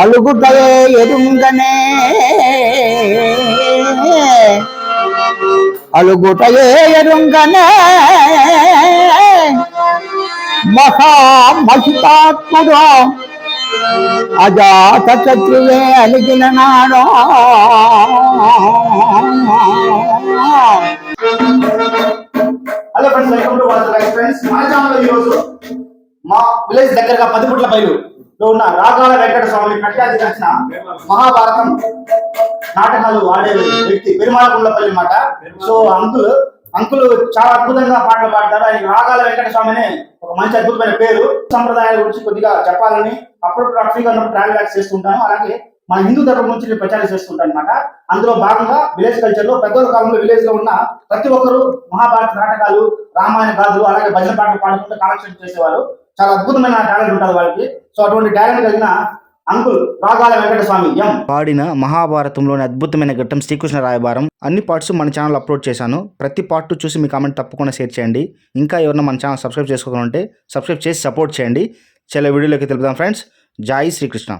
అలుగుటయే ఎరుంగనే. అలుగుటయే ఎరుంగనే. మహామహితాత్ముడు అజాత శత్రువే అలిగిన నాడో. Hello friends welcome to water life friends మన ఛానల్ ఈరోజు మా విలేజ్ దగ్గరగా పదిపుట్ల బయలు లో ఉన్న రాగాల వెంకట స్వామి ప్రఖ్యాతి రచన మహాభారతం నాటకాలు వాడే వ్యక్తి. పెరుమాళకుండపల్లి మాట. సో అంకుల్ అంకులు చాలా అద్భుతంగా పాటలు పాడతారు. ఆయన రాగాల వెంకట స్వామిని ఒక మంచి అద్భుతమైన పేరు. సంప్రదాయాల గురించి కొద్దిగా చెప్పాలని అప్పుడప్పుడు ఫ్రీగా ఉన్నప్పుడు ట్రావెల్ బ్యాక్ చేస్తుంటాను. అలాగే మన హిందూ ధర్మం గురించి నేను ప్రచారం చేస్తుంటాను అనమాట అందులో భాగంగా విలేజ్ కల్చర్లో పెద్దల కాలంలో విలేజ్లో ఉన్న ప్రతి ఒక్కరు మహాభారత నాటకాలు రామాయణ గాథలు అలాగే భజన పాటలు పాడుకుంటూ కాలక్షేపం చేసేవారు. చాలా అద్భుతమైన టాలెంట్ ఉంటుంది వాళ్ళకి. సో అటువంటి టాలెంట్ కలిగిన అంకుల్ రాగాల వెంకట స్వామి ఎం. పాడిన మహాభారతంలోని అద్భుతమైన ఘట్టం శ్రీకృష్ణ రాయబారం. అన్ని పార్ట్స్ మన ఛానల్ అప్లోడ్ చేశాను. ప్రతి పార్ట్ చూసి మీ కామెంట్ తప్పకుండా షేర్ చేయండి. ఇంకా ఎవరైనా మన ఛానల్ సబ్స్క్రైబ్ చేసుకోకుండా ఉంటే సబ్స్క్రైబ్ చేసి సపోర్ట్ చేయండి. చాలా వీడియోలోకి తెలుపుదాం ఫ్రెండ్స్ జై శ్రీకృష్ణ.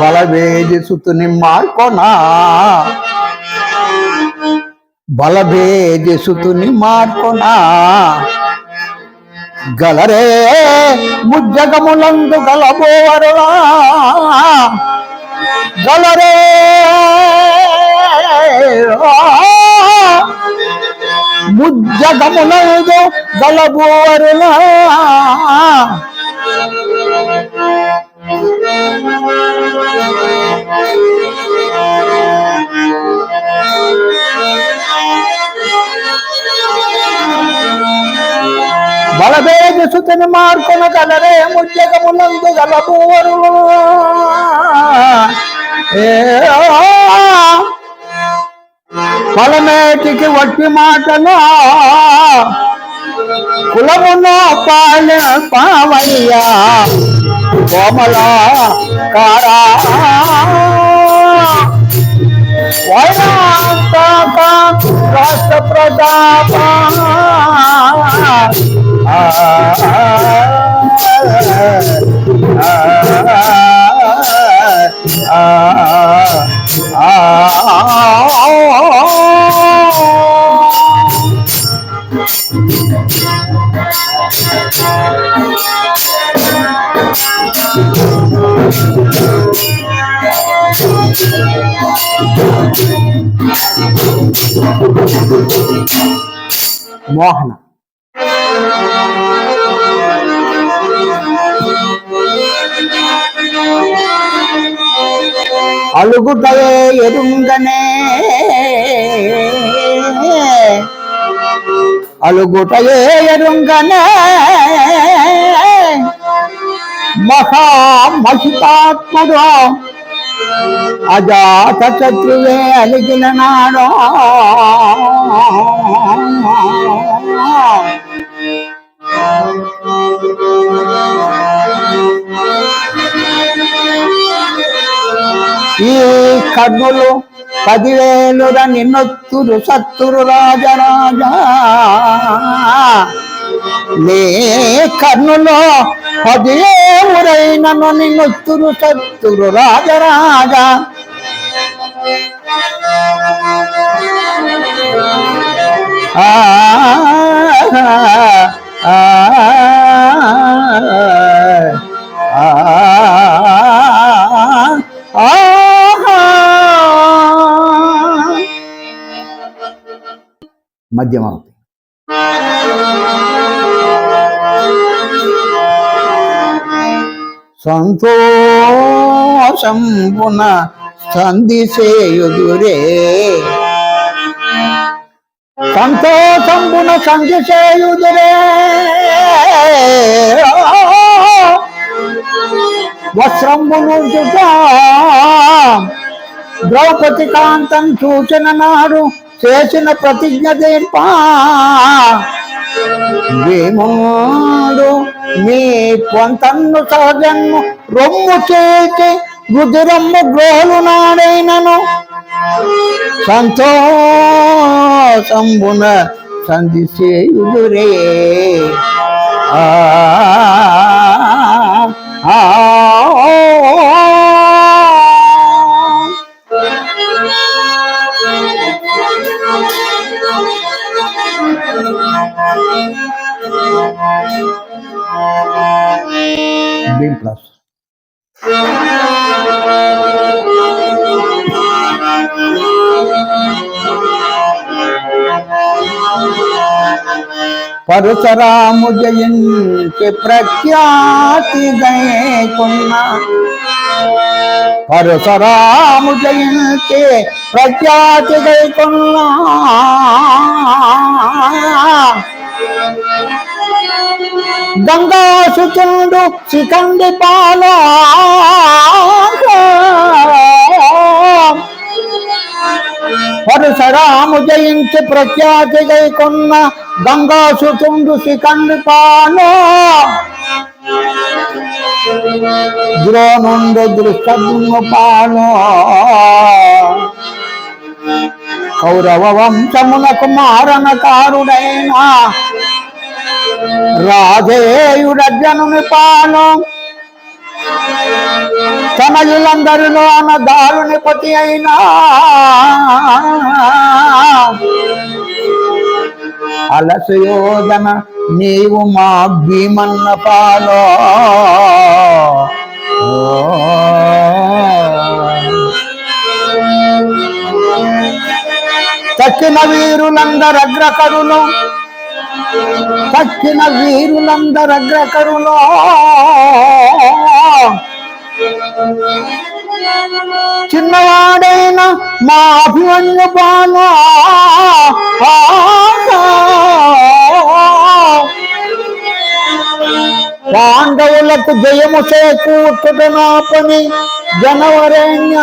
బలవేది సుతుని మార్కొనా? బలభేది సుతుని మార్కొనా. గలరే ముజ్జగములందు గలబోవరులా గలరే. ముజ్జగములందు గలబోవరులా బలవేది మార్కొన కలరే ముజ్జగములందు గలబోవరు ఏ పొలమేటికి వట్టి మాటలు కులమునో పాల పావయ్యా కోమల కారా. వైనాంతక రాష్ట్ర ప్రతాప మోహన. అలుగుటయే ఎరుంగనే. అలుగుటలే ఎరుంగనే. మహా మహామహితాత్ముడు. అజాత శత్రువే అలిగిన నాడో. ఈ కర్ణులు పదివేలుర నిన్నొత్తురు సత్తురు రాజరాజా. నే కర్ణులో అది పదివేమురైనను నిన్నొత్తురు సత్తురు రాజరాజా. ఆ ఆ మధ్యమావతి సంతోషంబున సంధిసేయుదురే సంతోషంబున సంధిసేయుదురే వస్త్రంబును ద్రౌపది కాంతం చూచిన నాడు చేసిన ప్రతిజ్ఞ తీర్పా. భీముడు మీ పొంతన్ను సహజన్ను రొమ్ము చేతి రుదిరమ్ము గ్రోహలు నాడైనను. సంతోషంబున సంధి చేయుదురే ఆ, బి ప్లస్ పరశురాము జయంతి ప్రఖ్యాతి గైకున్న. పరశురాము జయంతి ప్రఖ్యాతి గైకున్న. గంగాసుచండు శిఖండి పాల. పరశురాము జయించి ప్రఖ్యాతి గైకొన్న గంగాసుతుండు శిఖండి పాల. ద్రోణుండు దృష్టము పాల. కౌరవ వంశమునకు మారణకారుడైన రాజేయుడజనుని పాను తనయులందరిలో ఆమె దారుని పతి అయినా. అలసయోధన నీవు మా భీమన్న పాలో. తక్కిన వీరులందరగ్రకరులు తక్కిన వీరులందరగ్రకరులో చిన్నవాడైన మా అభిమన్యు బాను పాండవులకు జయము చేకూర్చుట నా పని జనవరేణ్య.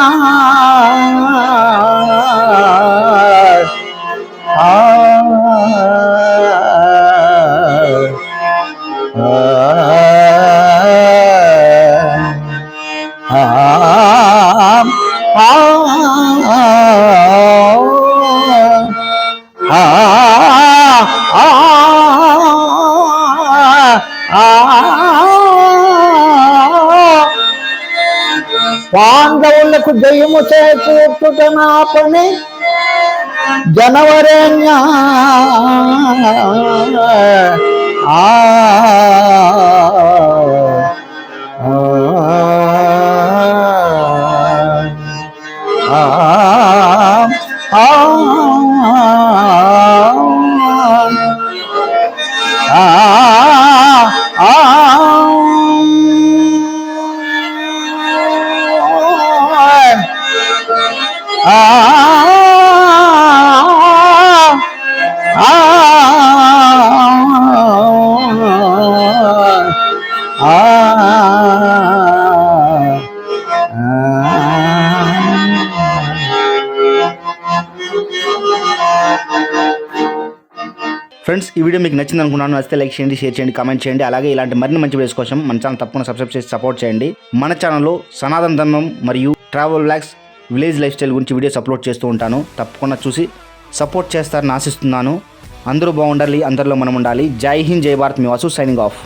పాండవులకు జయము చేకూర్చుట నా పని జనవరేణ్య ఆ. వీడియో మీకు నచ్చింది అనుకున్నాను నచ్చితే లైక్ చేయండి షేర్ చేయండి కామెంట్ చేయండి. అలాగే ఇలాంటి మరిన్ని మంచి వీడియోస్ కోసం మన ఛానల్ తప్పకుండా సబ్స్క్రైబ్ చేసి సపోర్ట్ చేయండి. మన ఛానల్లో సనాతన ధర్మం మరియు travel blogs village lifestyle గురించి వీడియోస్ అప్లోడ్ చేస్తూ ఉంటాను. తప్పకుండా చూసి సపోర్ట్ చేస్తారని ఆశిస్తున్నాను. అందరూ బాగుండాలి అందరిలో మనం ఉండాలి. జై హింద్ జై భారత్. మీ వాసు సైనింగ్ ఆఫ్